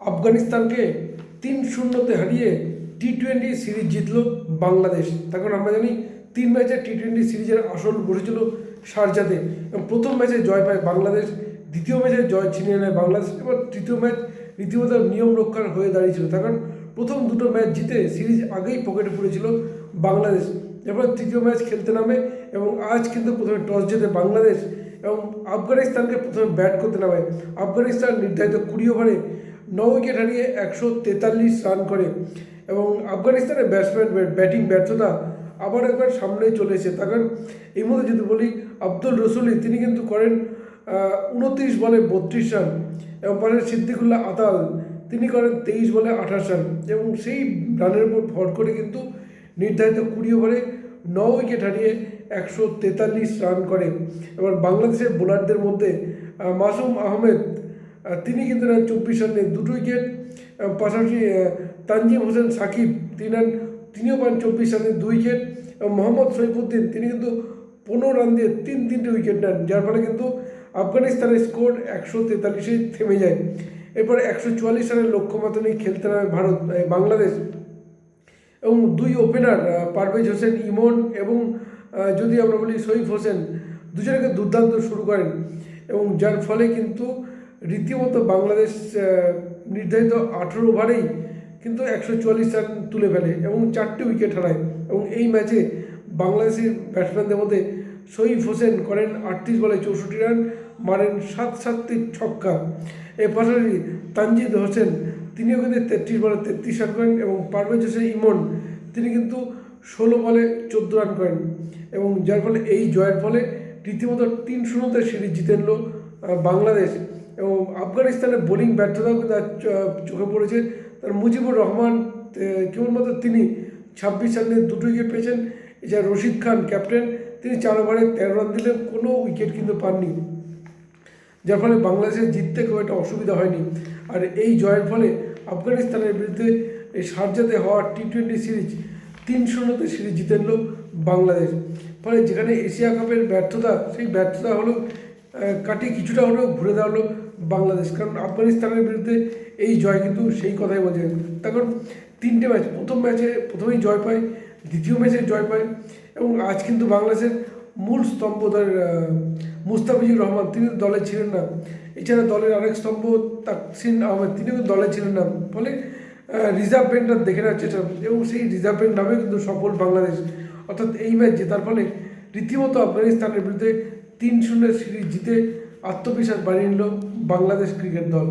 আফগানিস্তানকে তিন শূন্যতে হারিয়ে টি টোয়েন্টি সিরিজ জিতলো বাংলাদেশ। তখন আমরা জানি তিন ম্যাচের টি টোয়েন্টি সিরিজের আসল বসেছিল সারজাতে এবং প্রথম ম্যাচে জয় পায় বাংলাদেশ, দ্বিতীয় ম্যাচে জয় ছিনিয়ে নেয় বাংলাদেশ এবার তৃতীয় ম্যাচ রীতিমতো নিয়ম রক্ষার হয়ে দাঁড়িয়েছিল। তখন প্রথম দুটো ম্যাচ জিতে সিরিজ আগেই পকেটে পড়েছিল বাংলাদেশ। এবার তৃতীয় ম্যাচ খেলতে নামে এবং আজ কিন্তু প্রথমে টস জেতে বাংলাদেশ এবং আফগানিস্তানকে প্রথমে ব্যাট করতে নামে। আফগানিস্তান নির্ধারিত কুড়ি ওভারে ন উইকেট হারিয়ে একশো তেতাল্লিশ রান করে এবং আফগানিস্তানের ব্যাটসম্যান ব্যাটিং ব্যর্থতা আবার একবার সামনে চলে এসেছে কারণ এই মধ্যে যদি বলি আব্দুল রসুলি তিনি কিন্তু করেন উনত্রিশ বলে বত্রিশ রান এবং পাশে সিদ্দিকুল্লাহ আতাল তিনি করেন তেইশ বলে আঠাশ রান এবং সেই রানের উপর ভর করে কিন্তু নির্ধারিত কুড়ি ওভারে ন উইকেট হারিয়ে একশো তেতাল্লিশ রান করে। এবার বাংলাদেশের বোলারদের মধ্যে মাসুম আহমেদ আহ, তিনি কিন্তু নেন চব্বিশ রানে দুটো উইকেট। পাশাপাশি তানজিম হোসেন সাকিব, তিনি নেন, তিনিও পান চব্বিশ রানে দুই উইকেট। এবং মোহাম্মদ সৈফুদ্দিন তিনি কিন্তু পনেরো রান দিয়ে তিন তিনটে উইকেট নেন, যার ফলে কিন্তু আফগানিস্তানের স্কোর একশো তেতাল্লিশে থেমে যায়। এরপর একশো চুয়াল্লিশ রানের লক্ষ্যমাত্রা নিয়ে খেলতে নামে ভারত বাংলাদেশ। এবং দুই ওপেনার পারভেজ হোসেন, ইমন এবং যদি আমরা বলি সইফ হোসেন, দুজনকে দুর্দান্ত শুরু করেন। এবং যার ফলে কিন্তু রীতিমতো বাংলাদেশ নির্ধারিত আঠেরো ওভারেই কিন্তু একশো চুয়াল্লিশ রান তুলে ফেলে এবং চারটে উইকেট হারায়। এবং এই ম্যাচে বাংলাদেশের ব্যাটসম্যানদের মধ্যে সইফ হোসেন করেন আটত্রিশ বলে চৌষট্টি রান, মারেন সাত সাতটি ছক্কা। এর পাশাপাশি তানজিদ হোসেন তিনিও কিন্তু তেত্রিশ বলে তেত্রিশ রান করেন এবং পারভেজ হোসেন ইমন তিনি কিন্তু ষোলো বলে চোদ্দ রান করেন। এবং যার ফলে এই জয়ের ফলে রীতিমতো তিন শূন্যতে সিরিজ জিতে নিল বাংলাদেশ। এবং আফগানিস্তানের বোলিং ব্যর্থতাও কিন্তু চোখে পড়েছে। তার মুজিবুর রহমান কেবলমাত্র তিনি ছাব্বিশ রানে দুটো উইকেট পেয়েছেন। এছাড়া রশিদ খান ক্যাপ্টেন তিনি চার ওভারে তেরো রান দিলেন কোনো উইকেট কিন্তু পাননি। যার ফলে বাংলাদেশের জিততে খুব একটা অসুবিধা হয়নি। আর এই জয়ের ফলে আফগানিস্তানের বিরুদ্ধে এই সার্জাতে হওয়া টি টোয়েন্টি সিরিজ তিন শূন্যতে সিরিজ জিতে নিল বাংলাদেশ। ফলে যেখানে এশিয়া কাপের ব্যর্থতা, সেই ব্যর্থতা হলো কাটিয়ে কিছুটা হলেও ঘুরে দাঁড়াল বাংলাদেশ। কারণ আফগানিস্তানের বিরুদ্ধে এই জয় কিন্তু সেই কথাই বলছে তখন তিনটে ম্যাচ প্রথম ম্যাচে প্রথমেই জয় পায় দ্বিতীয় ম্যাচে জয় পায় এবং আজ কিন্তু বাংলাদেশের মূল স্তম্ভ আহ, মুস্তাফিজুর রহমান। তিনি দলে ছিলেন না। এছাড়া দলের আরেক স্তম্ভ তাকসিন আহমেদ। তিনিও কিন্তু দলে ছিলেন না। ফলে রিজার্ভ ব্যাংকটা দেখে নেওয়ার চেষ্টা এবং সেই রিজার্ভ ব্যাংক নামে কিন্তু সফল বাংলাদেশ। অর্থাৎ এই ম্যাচ জেতার ফলে রীতিমতো আফগানিস্তানের বিরুদ্ধে তিন শূন্যের সিরিজ জিতে আত্মবিশ্বাস বাড়িয়ে নিল বাংলাদেশ ক্রিকেট দল।